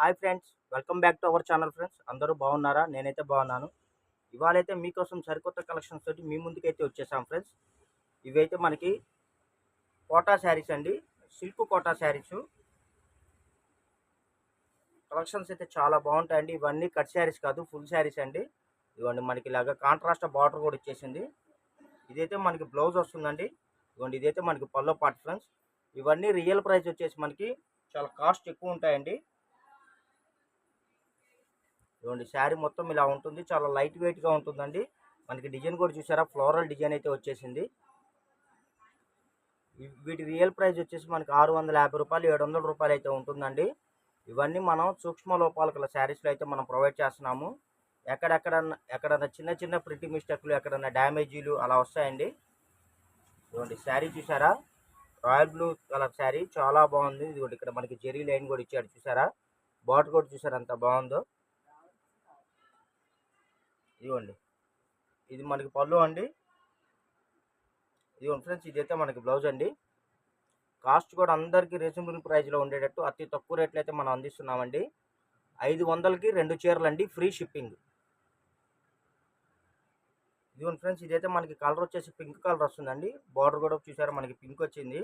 Hi friends welcome back to our channel friends. అందరూ బాగున్నారా? నేనైతే బాగున్నాను. ఇవాళైతే మీకోసం సరికొత్త కలెక్షన్స్ తోటి మీ ముందుకైతే వచ్చేసాం ఫ్రెండ్స్. ఇవైతే మనకి కోటా శారీస్ అండి. Silk quota saris. కలెక్షన్స్ అయితే చాలా బాగుంటాయండి. ఇవన్నీ కట్ శారీస్ కాదు ఫుల్ శారీస్ అండి. ఇవ్వండి మనకి ఇలాగ కాంట్రాస్ట్ బార్డర్ కూడా వచ్చేసింది. ఇదైతే మనకి బ్లౌజ్ వస్తుందండి. ఇవ్వండి ఇదైతే మనకి పల్లో పార్ట్ ఫ్రెండ్స్. ఇవన్నీ రియల్ ప్రైస్ వచ్చేసి మనకి చాలా కాస్ట్ ఎక్కువ ఉంటాయండి. ఇవ్వండి శారీ మొత్తం ఇలా ఉంటుంది. చాలా లైట్ వెయిట్గా ఉంటుందండి. మనకి డిజైన్ కూడా చూసారా? ఫ్లోరల్ డిజైన్ అయితే వచ్చేసింది. వీటి రియల్ ప్రైస్ వచ్చేసి మనకి ఆరు వందల యాభై రూపాయలు ఏడు వందల రూపాయలు అయితే ఉంటుందండి. ఇవన్నీ మనం సూక్ష్మ లోపాల గల శారీస్లో అయితే మనం ప్రొవైడ్ చేస్తున్నాము. ఎక్కడెక్కడన్నా ఎక్కడన్నా చిన్న చిన్న ప్రింటింగ్ మిస్టేక్లు ఎక్కడన్నా డ్యామేజీలు అలా వస్తాయండి. ఇదిగోండి శారీ చూసారా? రాయల్ బ్లూ కలర్ శారీ చాలా బాగుంది. ఇదిగోండి ఇక్కడ మనకి జెరీ లైన్ కూడా ఇచ్చాడు. చూసారా? బాట్ కూడా చూసారా అంత బాగుందో. ఇదిగోండి ఇది మనకి పళ్ళు అండి. ఇదిగోండి ఫ్రెండ్స్ ఇదైతే మనకి బ్లౌజ్ అండి. కాస్ట్ కూడా అందరికీ రీజనబుల్ ప్రైస్లో ఉండేటట్టు అతి తక్కువ రేట్లో అయితే మనం అందిస్తున్నామండి. ఐదు వందలకి రెండు చీరలు అండి ఫ్రీ షిప్పింగ్. ఇదిగోండి ఫ్రెండ్స్ ఇదైతే మనకి కలర్ వచ్చేసి పింక్ కలర్ వస్తుందండి. బార్డర్ కూడా చూసారా మనకి పింక్ వచ్చింది.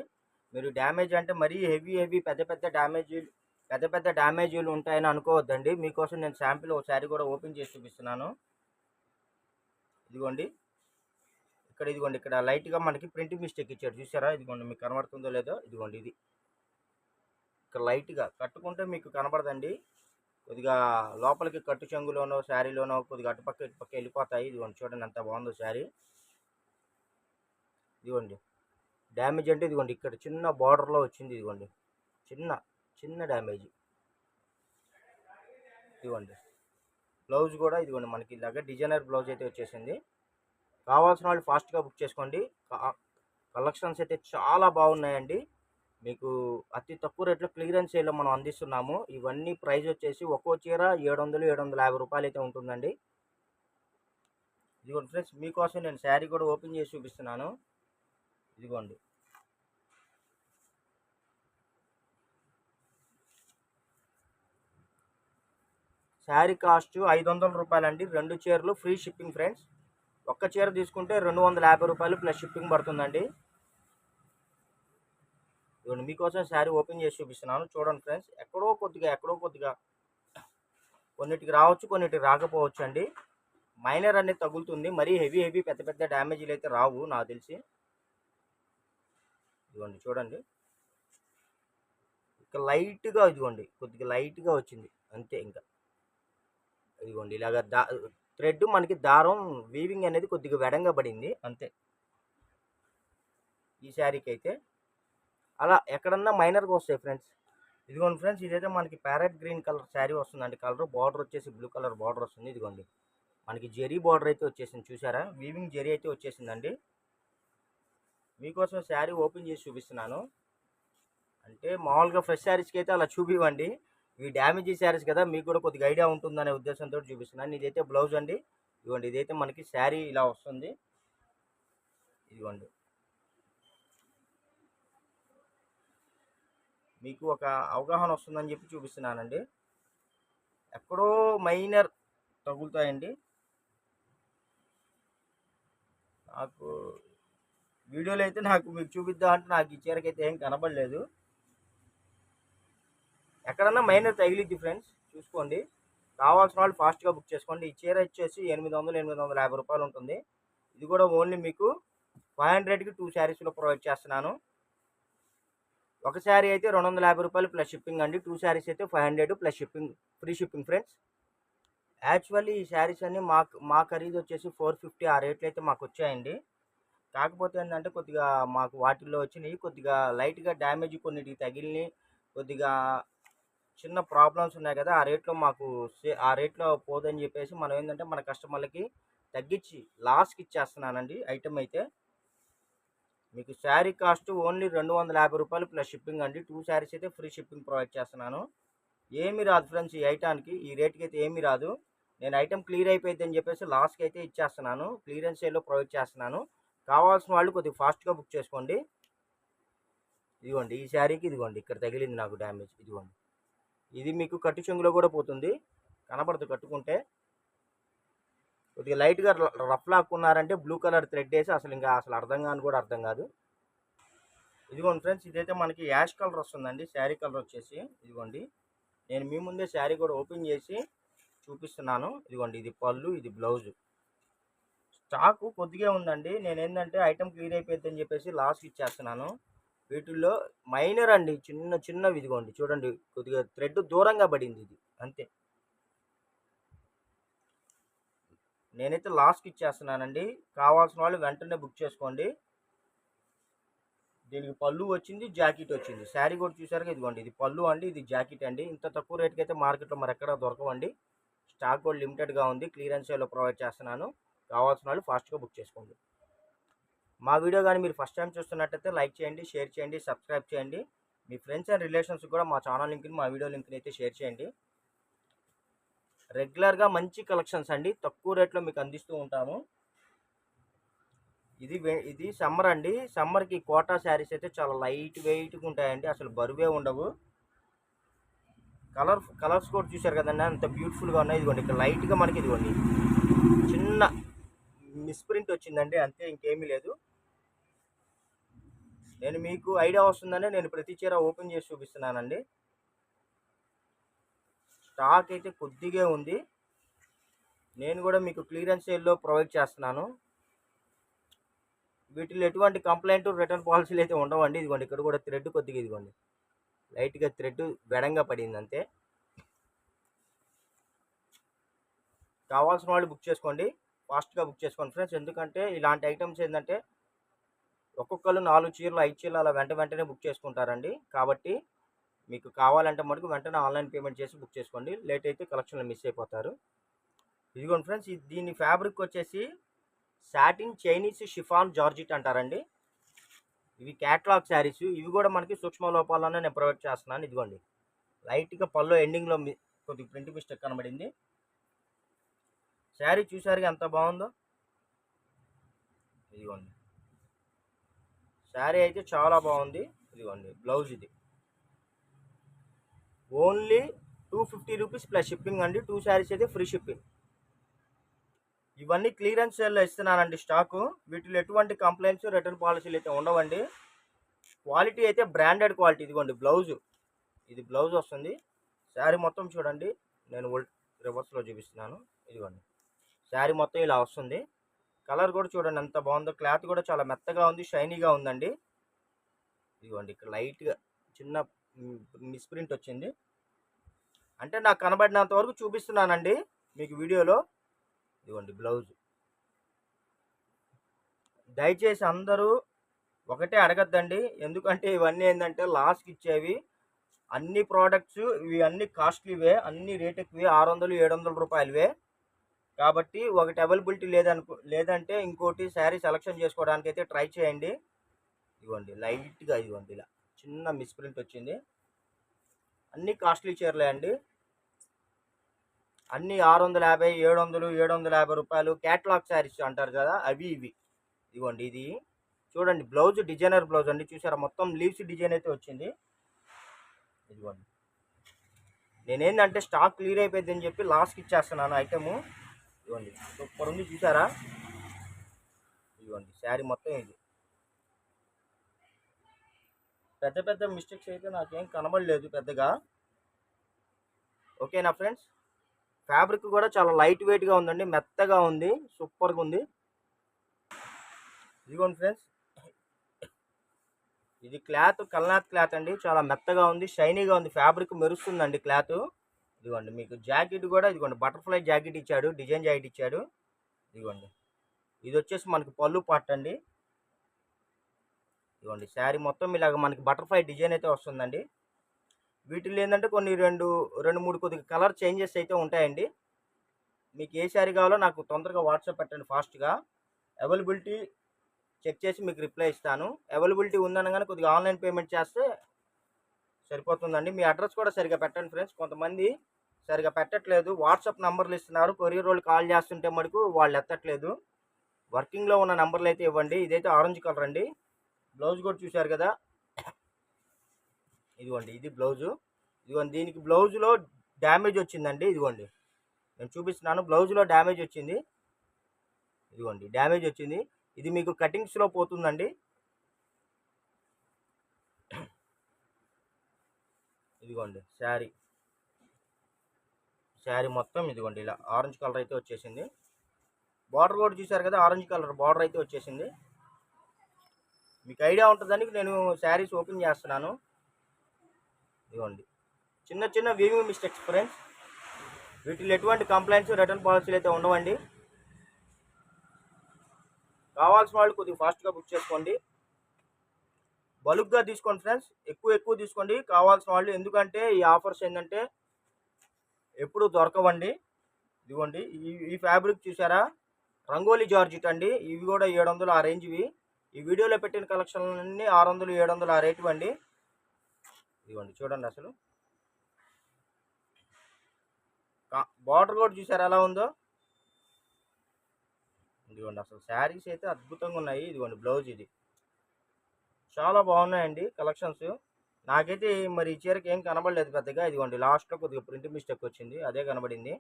మీరు డ్యామేజ్ అంటే మరీ హెవీ హెవీ పెద్ద పెద్ద డ్యామేజీలు పెద్ద పెద్ద డ్యామేజీలు ఉంటాయని అనుకోవద్దండి. మీకోసం నేను శాంపిల్ ఒక శారీ కూడా ఓపెన్ చేసి చూపిస్తున్నాను. ఇదిగోండి. ఇక్కడ ఇదిగోండి ఇక్కడ లైట్గా మనకి ప్రింటింగ్ మిస్టేక్ ఇచ్చాడు. చూసారా ఇదిగోండి మీకు కనబడుతుందో లేదో ఇదిగోండి ఇది. ఇక్కడ లైట్గా కట్టుకుంటే మీకు కనబడదండి. కొద్దిగా లోపలికి కట్టు చెంగులోనో శారీలోనో కొద్దిగా అటుపక్క ఇటుపక్క వెళ్ళిపోతాయి. ఇదిగోండి చూడండి ఎంత బాగుందో శారీ. ఇదిగోండి డ్యామేజ్ అంటే ఇదిగోండి ఇక్కడ చిన్న బార్డర్లో వచ్చింది ఇదిగోండి. చిన్న చిన్న డ్యామేజ్. ఇదిగోండి. బ్లౌజ్ కూడా ఇదిగోండి మనకి ఇలాగ డిజైనర్ బ్లౌజ్ అయితే వచ్చేసింది. కావాల్సిన వాళ్ళు ఫాస్ట్గా బుక్ చేసుకోండి. కలెక్షన్స్ అయితే చాలా బాగున్నాయండి. మీకు అతి తక్కువ రేట్లో క్లియరెన్స్ సేల్లో మనం అందిస్తున్నాము. ఇవన్నీ ప్రైస్ వచ్చేసి ఒక్కో చీర ఏడు వందలు ఏడు వందల యాభై రూపాయలు అయితే ఉంటుందండి. ఇదిగోండి ఫ్రెండ్స్ మీకోసం నేను శారీ కూడా ఓపెన్ చేసి చూపిస్తున్నాను. ఇదిగోండి. శారీ కాస్ట్ ఐదు వందల రూపాయలండి. రెండు చీరలు ఫ్రీ షిప్పింగ్ ఫ్రెండ్స్. ఒక్క చీర తీసుకుంటే రెండు వందల యాభై రూపాయలు ప్లస్ షిప్పింగ్ పడుతుందండి. ఇదిగోండి మీకోసం శారీ ఓపెన్ చేసి చూపిస్తున్నాను. చూడండి ఫ్రెండ్స్ ఎక్కడో కొద్దిగా ఎక్కడో కొద్దిగా కొన్నిటికి రావచ్చు కొన్నిటికి రాకపోవచ్చు అండి మైనర్ అనేది తగులుతుంది. మరీ హెవీ హెవీ పెద్ద పెద్ద డ్యామేజీలు అయితే రావు నాకు తెలిసి. ఇదిగోండి చూడండి. ఇక లైట్గా ఇదిగోండి కొద్దిగా లైట్గా వచ్చింది. అంతే ఇంకా. ఇదిగోండి ఇలాగ దా థ్రెడ్ మనకి దారం వీవింగ్ అనేది కొద్దిగా వెడంగా పడింది అంతే. ఈ శారీకి అయితే అలా ఎక్కడన్నా మైనర్గా వస్తాయి ఫ్రెండ్స్. ఇదిగోండి ఫ్రెండ్స్ ఇదైతే మనకి ప్యారెట్ గ్రీన్ కలర్ శారీ వస్తుందండి. కలర్ బార్డర్ వచ్చేసి బ్లూ కలర్ బార్డర్ వస్తుంది ఇదిగోండి. మనకి జెరీ బార్డర్ అయితే వచ్చేసింది చూసారా? వీవింగ్ జెరీ అయితే వచ్చేసిందండి. మీకోసం శారీ ఓపెన్ చేసి చూపిస్తున్నాను. అంటే మామూలుగా ఫ్రెష్ శారీస్కి అయితే అలా చూపివ్వండి. ఇవి డ్యామేజ్ శారీస్ కదా మీకు కూడా కొద్దిగా ఐడియా ఉంటుందనే ఉద్దేశంతో చూపిస్తున్నాను. ఇదైతే బ్లౌజ్ అండి. ఇదిగోండి ఇదైతే మనకి శారీ ఇలా వస్తుంది. ఇదిగోండి. మీకు ఒక అవగాహన వస్తుందని చెప్పి చూపిస్తున్నానండి. ఎక్కడో మైనర్ తగులుతాయండి. నాకు వీడియోలో అయితే నాకు మీకు చూపిద్దాం అంటే నాకు ఈ చీరకైతే ఏం కనబడలేదు. ఎక్కడన్నా మైనర్ తగిలిద్ది ఫ్రెండ్స్ చూసుకోండి. కావాల్సిన వాళ్ళు ఫాస్ట్గా బుక్ చేసుకోండి. ఈ చీర వచ్చేసి ఎనిమిది వందలు ఎనిమిది వందల యాభై రూపాయలు ఉంటుంది. ఇది కూడా ఓన్లీ మీకు ఫైవ్ హండ్రెడ్కి టూ శారీస్లో ప్రొవైడ్ చేస్తున్నాను. ఒక శారీ అయితే రెండు వందల యాభై రూపాయలు ప్లస్ షిప్పింగ్ అండి. టూ శారీస్ అయితే five hundred plus shipping free shipping friends. Actually ఈ శారీస్ అన్ని మాకు మా ఖరీదు వచ్చేసి ఫోర్ ఫిఫ్టీ ఆ రేట్లు అయితే మాకు వచ్చాయండి. కాకపోతే ఏంటంటే కొద్దిగా మాకు వాటిల్లో వచ్చినాయి కొద్దిగా లైట్గా డ్యామేజ్ కొన్నిటికి తగిలినాయి కొద్దిగా చిన్న ప్రాబ్లమ్స్ ఉన్నాయి కదా ఆ రేట్లో మాకు సే- ఆ రేట్లో పోదని చెప్పేసి మనం ఏంటంటే మన కస్టమర్లకి తగ్గించి లాస్ట్కి ఇచ్చేస్తున్నానండి ఐటమ్ అయితే. మీకు శారీ కాస్ట్ ఓన్లీ రెండు వందల యాభై రూపాయలు ప్లస్ షిప్పింగ్ అండి. టూ శారీస్ అయితే ఫ్రీ షిప్పింగ్ ప్రొవైడ్ చేస్తున్నాను. ఏమీ రాదు ఫ్రెండ్స్ ఈ ఐటానికి ఈ రేట్కి అయితే ఏమీ రాదు. నేను ఐటమ్ క్లియర్ అయిపోయింది అని చెప్పేసి లాస్ట్కి అయితే ఇచ్చేస్తున్నాను. క్లియరెన్స్ సేల్లో ప్రొవైడ్ చేస్తున్నాను. కావాల్సిన వాళ్ళు కొద్దిగా ఫాస్ట్గా బుక్ చేసుకోండి. ఇదిగోండి ఈ శారీకి ఇదిగోండి ఇక్కడ తగిలింది నాకు డ్యామేజ్. ఇదిగోండి. ఇది మీకు కట్టు చెంగులో కూడా పోతుంది. కనబడదు కట్టుకుంటే. కొద్దిగా లైట్గా రఫ్ లాక్కున్నారంటే బ్లూ కలర్ థ్రెడ్ వేసి అసలు ఇంకా అసలు అర్థం కాని కూడా అర్థం కాదు. ఇదిగోండి ఫ్రెండ్స్ ఇదైతే మనకి యాష్ కలర్ వస్తుందండి. శారీ కలర్ వచ్చేసి ఇదిగోండి. నేను మీ ముందే శారీ కూడా ఓపెన్ చేసి చూపిస్తున్నాను. ఇదిగోండి ఇది పళ్ళు ఇది బ్లౌజ్. స్టాకు కొద్దిగా ఉందండి. నేను ఏంటంటే ఐటమ్ క్లియర్ అయిపోద్దని చెప్పేసి లాస్ట్ ఇచ్చేస్తున్నాను. వీటిల్లో మైనర్ అండి. చిన్న చిన్నవి ఇదిగోండి. చూడండి. కొద్దిగా థ్రెడ్ దూరంగా పడింది ఇది. అంతే. నేనైతే లాస్ట్కి ఇచ్చేస్తున్నానండి. కావాల్సిన వాళ్ళు వెంటనే బుక్ చేసుకోండి. దీనికి పళ్ళు వచ్చింది జాకెట్ వచ్చింది. శారీ కూడా చూసారుగా ఇదిగోండి. ఇది పళ్ళు అండి. ఇది జాకెట్ అండి. ఇంత తక్కువ రేట్కి అయితే మార్కెట్లో మరి ఎక్కడ దొరకవండి. స్టాక్ కూడా లిమిటెడ్గా ఉంది. క్లియరెన్స్ సేల్లో ప్రొవైడ్ చేస్తున్నాను. కావాల్సిన వాళ్ళు ఫాస్ట్గా బుక్ చేసుకోండి. మా వీడియో కానీ మీరు ఫస్ట్ టైం చూస్తున్నట్టయితే లైక్ చేయండి షేర్ చేయండి సబ్స్క్రైబ్ చేయండి. మీ ఫ్రెండ్స్ అండ్ రిలేషన్స్ కూడా మా ఛానల్ లింక్ని మా వీడియో లింక్ని అయితే షేర్ చేయండి. రెగ్యులర్గా మంచి కలెక్షన్స్ అండి తక్కువ రేట్లో మీకు అందిస్తూ ఉంటాము. ఇది వే- ఇది సమ్మర్ అండి. సమ్మర్కి కోటా శారీస్ అయితే చాలా లైట్ వెయిట్గా ఉంటాయండి అసలు బరువే ఉండవు. కలర్ కలర్స్ కూడా చూశారు కదండి అంత బ్యూటిఫుల్గా ఉన్నాయి. ఇదిగోండి ఇక్కడ లైట్గా మనకి ఇదిగోండి. చిన్న మిస్ప్రింట్ వచ్చిందండి అంతే ఇంకేమీ లేదు. నేను మీకు ఐడియా వస్తుందని నేను ప్రతి చీర ఓపెన్ చేసి చూపిస్తున్నానండి. స్టాక్ అయితే కొద్దిగా ఉంది. నేను కూడా మీకు క్లియరెన్స్ సేల్లో ప్రొవైడ్ చేస్తున్నాను. వీటిలో ఎటువంటి కంప్లైంట్ రిటర్న్ పాలసీలు అయితే ఉండవండి. ఇదిగోండి ఇక్కడ కూడా థ్రెడ్ కొద్దిగా ఇదిగోండి. లైట్గా థ్రెడ్ బెడంగా పడింది అంతే. కావాల్సిన వాళ్ళు బుక్ చేసుకోండి. ఫాస్ట్గా బుక్ చేసుకోండి ఫ్రెండ్స్. ఎందుకంటే ఇలాంటి ఐటమ్స్ ఏంటంటే ఒక్కొక్కరు నాలుగు చీరలు ఐదు చీరలు అలా వెంట వెంటనే బుక్ చేసుకుంటారండి. కాబట్టి మీకు కావాలంటే మటుకు వెంటనే ఆన్లైన్ పేమెంట్ చేసి బుక్ చేసుకోండి. లేట్ అయితే కలెక్షన్లో మిస్ అయిపోతారు. ఇదిగోండి ఫ్రెండ్స్ ఇది- దీని ఫ్యాబ్రిక్ వచ్చేసి సాటిన్ చైనీస్ షిఫాన్ జార్జిట్ అంటారండి. ఇవి క్యాట్లాగ్ శారీస్. ఇవి కూడా మనకి సూక్ష్మ లోపాలనే నేను ప్రొవైడ్ చేస్తున్నాను. ఇదిగోండి. లైట్గా పళ్ళు ఎండింగ్లో మీ- కొద్దిగా ప్రింట్ మిస్టేక్ కనబడింది. శారీ చూసారుగా ఎంత బాగుందో? ఇదిగోండి. శారీ అయితే చాలా బాగుంది. ఇదిగోండి బ్లౌజ్ ఇది. Only two fifty rupees plus shipping అండి. టూ శారీస్ అయితే ఫ్రీ షిప్పింగ్. ఇవన్నీ క్లియరెన్స్ సేల్లో ఇస్తున్నానండి స్టాకు. వీటిలో ఎటువంటి కంప్లైంట్స్ రిటర్న్ పాలసీలు అయితే ఉండవండి. క్వాలిటీ అయితే బ్రాండెడ్ క్వాలిటీ. ఇదిగోండి బ్లౌజు. ఇది బ్లౌజ్ వస్తుంది. శారీ మొత్తం చూడండి. నేను రివర్స్లో చూపిస్తున్నాను. ఇదిగోండి. శారీ మొత్తం ఇలా వస్తుంది. కలర్ కూడా చూడండి ఎంత బాగుందో. క్లాత్ కూడా చాలా మెత్తగా ఉంది షైనీగా ఉందండి. ఇదిగోండి ఇక్కడ లైట్గా చిన్న మిస్ప్రింట్ వచ్చింది. అంటే నాకు కనబడినంత వరకు చూపిస్తున్నానండి మీకు వీడియోలో. ఇదిగోండి బ్లౌజ్. దయచేసి అందరూ ఒకటే అడగద్దండి. ఎందుకంటే ఇవన్నీ ఏంటంటే లాస్ట్కి ఇచ్చేవి. అన్ని ప్రోడక్ట్స్ ఇవి అన్ని కాస్ట్లీవే అన్ని రేట్ ఎక్కువే ఆరు వందలు ఏడు వందల రూపాయలవే. కాబట్టి ఒకటి అవైలబిలిటీ లేదనుకో లేదంటే ఇంకోటి శారీ సెలక్షన్ చేసుకోవడానికి అయితే ట్రై చేయండి. ఇదిగోండి లైట్గా ఇవ్వండి ఇలా చిన్న మిస్ప్రింట్ వచ్చింది. అన్ని కాస్ట్లీ చీరలే అండి. అన్ని ఆరు వందల యాభై ఏడు వందలు ఏడు వందల యాభై రూపాయలు క్యాట్లాగ్ శారీస్ అంటారు కదా అవి ఇవి. ఇదిగోండి ఇది చూడండి బ్లౌజ్ డిజైనర్ బ్లౌజ్ అండి. చూసారా మొత్తం లీవ్స్ డిజైన్ అయితే వచ్చింది. ఇదిగోండి. నేనేంటంటే స్టాక్ క్లియర్ అయిపోయిందని చెప్పి లాస్ట్కి ఇచ్చేస్తున్నాను ఐటెము ఇదిగోండి సూపర్ ఉంది చూసారా? ఇవ్వండి. శారీ మొత్తం ఇది. పెద్ద పెద్ద మిస్టేక్స్ అయితే నాకేం కనబడలేదు పెద్దగా. ఓకేనా ఫ్రెండ్స్ ఫ్యాబ్రిక్ కూడా చాలా లైట్ వెయిట్గా ఉందండి. మెత్తగా ఉంది. సూపర్గా ఉంది. ఇదిగోండి ఫ్రెండ్స్ ఇది క్లాత్ కల్నాథ్ క్లాత్ అండి. చాలా మెత్తగా ఉంది. షైనీగా ఉంది. ఫ్యాబ్రిక్ మెరుస్తుందండి క్లాత్ ఇదిగోండి మీకు జాకెట్ కూడా ఇదిగోండి బటర్ఫ్లై జాకెట్ ఇచ్చాడు డిజైన్ జాకెట్ ఇచ్చాడు. ఇదిగోండి ఇది వచ్చేసి మనకి పళ్ళు పార్ట్ అండి. ఇదిగోండి శారీ మొత్తం ఇలాగ మనకి బటర్ఫ్లై డిజైన్ అయితే వస్తుందండి. వీటిలో ఏంటంటే కొన్ని రెండు రెండు మూడు కొద్దిగా కలర్ చేంజెస్ అయితే ఉంటాయండి. మీకు ఏ శారీ కావాలో నాకు తొందరగా వాట్సాప్ పెట్టండి ఫాస్ట్గా. అవైలబిలిటీ చెక్ చేసి మీకు రిప్లై ఇస్తాను. అవైలబిలిటీ ఉందనగానే కొద్దిగా ఆన్లైన్ పేమెంట్ చేస్తే సరిపోతుందండి. మీ అడ్రస్ కూడా సరిగా పెట్టండి ఫ్రెండ్స్. కొంతమంది సరిగా పెట్టట్లేదు. వాట్సాప్ నంబర్లు ఇస్తున్నారు. కొరియర్ వాళ్ళు కాల్ చేస్తుంటే మటుకు వాళ్ళు ఎత్తట్లేదు. వర్కింగ్లో ఉన్న నంబర్లు అయితే ఇవ్వండి. ఇదైతే ఆరెంజ్ కలర్ అండి. బ్లౌజ్ కూడా చూశారు కదా? ఇదిగోండి ఇది బ్లౌజు. ఇదిగోండి దీనికి బ్లౌజ్లో డ్యామేజ్ వచ్చిందండి. ఇదిగోండి నేను చూపిస్తున్నాను. బ్లౌజ్లో డ్యామేజ్ వచ్చింది. ఇదిగోండి డ్యామేజ్ వచ్చింది. ఇది మీకు కటింగ్స్లో పోతుందండి. ఇదిగోండి శారీ. శారీ మొత్తం ఇదిగోండి ఇలా ఆరెంజ్ కలర్ అయితే వచ్చేసింది. బార్డర్ కూడా చూసారు కదా ఆరెంజ్ కలర్ బార్డర్ అయితే వచ్చేసింది. మీకు ఐడియా ఉంటుందని నేను శారీస్ ఓపెన్ చేస్తున్నాను. ఇదిగోండి చిన్న చిన్న వీవింగ్ మిస్టేక్స్ ఫ్రెండ్స్ వీటిలో ఎటువంటి కంప్లైంట్స్ రిటర్న్ పాలసీలు అయితే ఉండవండి. కావాల్సిన వాళ్ళు కొద్దిగా ఫాస్ట్గా బుక్ చేసుకోండి. బలుగ్గా తీసుకోండి ఫ్రెండ్స్ ఎక్కువ ఎక్కువ తీసుకోండి. కావాల్సిన వాళ్ళు ఎందుకంటే ఈ ఆఫర్స్ ఏంటంటే ఎప్పుడు దొరకవండి. ఇదిగోండి ఈ ఈ ఫ్యాబ్రిక్ చూసారా? రంగోలీ జార్జిట్ అండి. ఇవి కూడా ఏడు వందలు ఆ రేంజ్వి. ఈ వీడియోలో పెట్టిన కలెక్షన్లన్నీ ఆరు వందలు ఏడు వందలు ఆ రేటు అండి. ఇదిగోండి చూడండి అసలు. బార్డర్ కూడా చూసారా ఎలా ఉందో? ఇదిగోండి అసలు శారీస్ అయితే అద్భుతంగా ఉన్నాయి. ఇదిగోండి బ్లౌజ్ ఇది. చాలా బాగున్నాయండి కలెక్షన్స్. నాకైతే మరి ఈ చీరకి ఏం కనబడలేదు పెద్దగా. ఇదిగోండి లాస్ట్లో కొద్దిగా ప్రింట్ మిస్టేక్ వచ్చింది. అదే కనబడింది.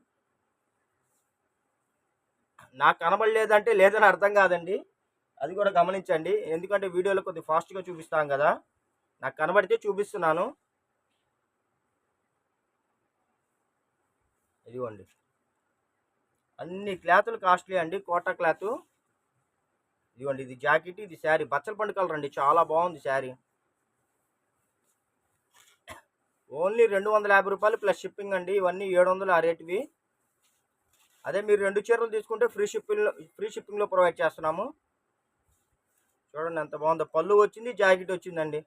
నాకు కనబడలేదంటే లేదని అర్థం కాదండి. అది కూడా గమనించండి. ఎందుకంటే వీడియోలో కొద్దిగా ఫాస్ట్గా చూపిస్తాం కదా. నాకు కనబడితే చూపిస్తున్నాను. ఇదిగోండి. అన్ని క్లాతులు కాస్ట్లీ అండి. కోటా క్లాత్. ఇదిగోండి ఇది జాకెట్ ఇది శారీ. బచ్చల పండు కలర్ అండి. చాలా బాగుంది శారీ. ఓన్లీ రెండు వందల యాభై రూపాయలు ప్లస్ షిప్పింగ్ అండి. ఇవన్నీ ఏడు వందలు ఆ రేటువి. అదే మీరు రెండు చీరలు తీసుకుంటే ఫ్రీ షిప్పింగ్లో ఫ్రీ షిప్పింగ్లో ప్రొవైడ్ చేస్తున్నాము. చూడండి ఎంత బాగుందో. పళ్ళు వచ్చింది జాకెట్ వచ్చిందండి.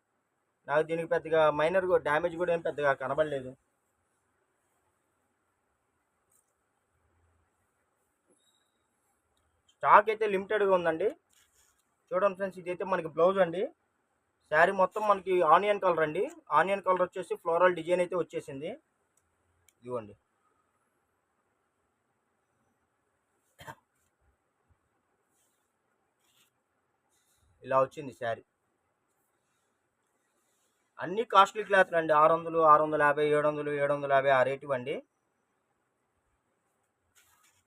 నాకు దీనికి పెద్దగా మైనర్ డ్యామేజ్ కూడా ఏం పెద్దగా కనబడలేదు. స్టాక్ అయితే లిమిటెడ్గా ఉందండి. చూడండి ఫ్రెండ్స్ ఇదైతే మనకి బ్లౌజ్ అండి. శారీ మొత్తం మనకి ఆనియన్ కలర్ అండి. ఆనియన్ కలర్ వచ్చేసి ఫ్లోరల్ డిజైన్ అయితే వచ్చేసింది. ఇదిగోండి. ఇలా వచ్చింది శారీ. అన్ని కాస్ట్లీ క్లాత్లు అండి. ఆరు వందలు ఆరు వందల యాభై ఏడు వందలు ఏడు వందల యాభై ఆ రేటు ఇవ్వండి.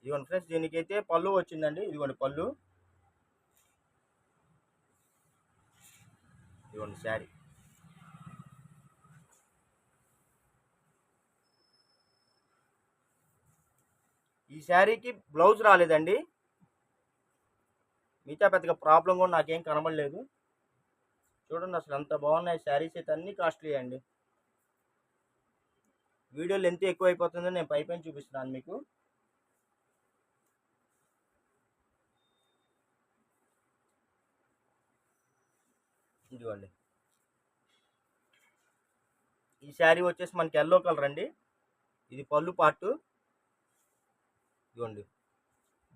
ఇదిగోండి ఫ్రెండ్స్ దీనికైతే పళ్ళు వచ్చిందండి. ఇదిగోండి పళ్ళు. ఇదిగోండి శారీ ఈ శారీకి బ్లౌజ్ రాలేదండి మిగతా పెద్దగా ప్రాబ్లం కూడా నాకేం కనబడలేదు చూడండి అసలు ఎంత బాగున్నాయి శారీస్ అయితే అన్నీ కాస్ట్లీ అండి వీడియో లెంత్ ఎక్కువ అయిపోతుందని నేను పైపైన చూపిస్తున్నాను మీకు. చూడండి. ఈ శారీ వచ్చేసి మనకి ఎల్లో కలర్ అండి. ఇది పళ్ళు పార్ట్ ఇదిగోండి.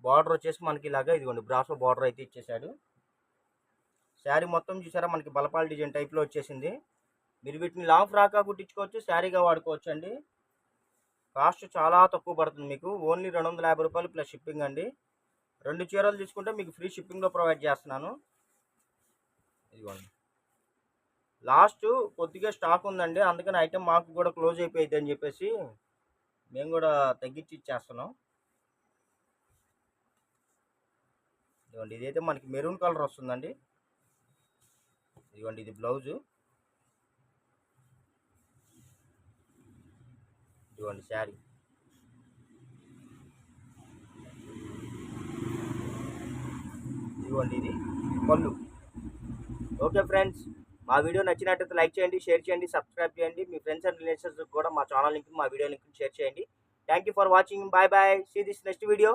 బార్డర్ వచ్చేసి మనకి ఇలాగా ఇదిగోండి బ్రాసో బార్డర్ అయితే ఇచ్చేసాడు. శారీ మొత్తం చూసారా మనకి బలపాల డిజైన్ టైప్లో వచ్చేసింది. మీరు వీటిని లాంగ్ ఫ్రాక్గా కుట్టించుకోవచ్చు శారీగా వాడుకోవచ్చు అండి. కాస్ట్ చాలా తక్కువ పడుతుంది మీకు. ఓన్లీ రెండు వందల యాభై రూపాయలు ప్లస్ షిప్పింగ్ అండి. రెండు చీరలు తీసుకుంటే మీకు ఫ్రీ షిప్పింగ్లో ప్రొవైడ్ చేస్తున్నాను. ఇదిగోండి. లాస్ట్ కొద్దిగా స్టాక్ ఉందండి. అందుకని ఐటెం మాకు కూడా క్లోజ్ అయిపోయింది అని చెప్పేసి మేము కూడా తగ్గించి ఇచ్చేస్తున్నాం. ఇదిగోండి ఇదైతే మనకి మెరూన్ కలర్ వస్తుందండి. ఇదిగోండి ఇది బ్లౌజు. ఇదిగోండి శారీ. ఇదిగోండి ఇది పళ్ళు. Okay friends. మా వీడియో నచ్చినట్టయితే లైక్ చేయండి షేర్ చేయండి సబ్స్క్రైబ్ చేయండి. మీ ఫ్రెండ్స్ అండ్ రిలేషన్స్ కూడా మా ఛానల్ లింక్ మా వీడియో లింక్ షేర్ చేయండి. Thank you for watching bye bye see this next video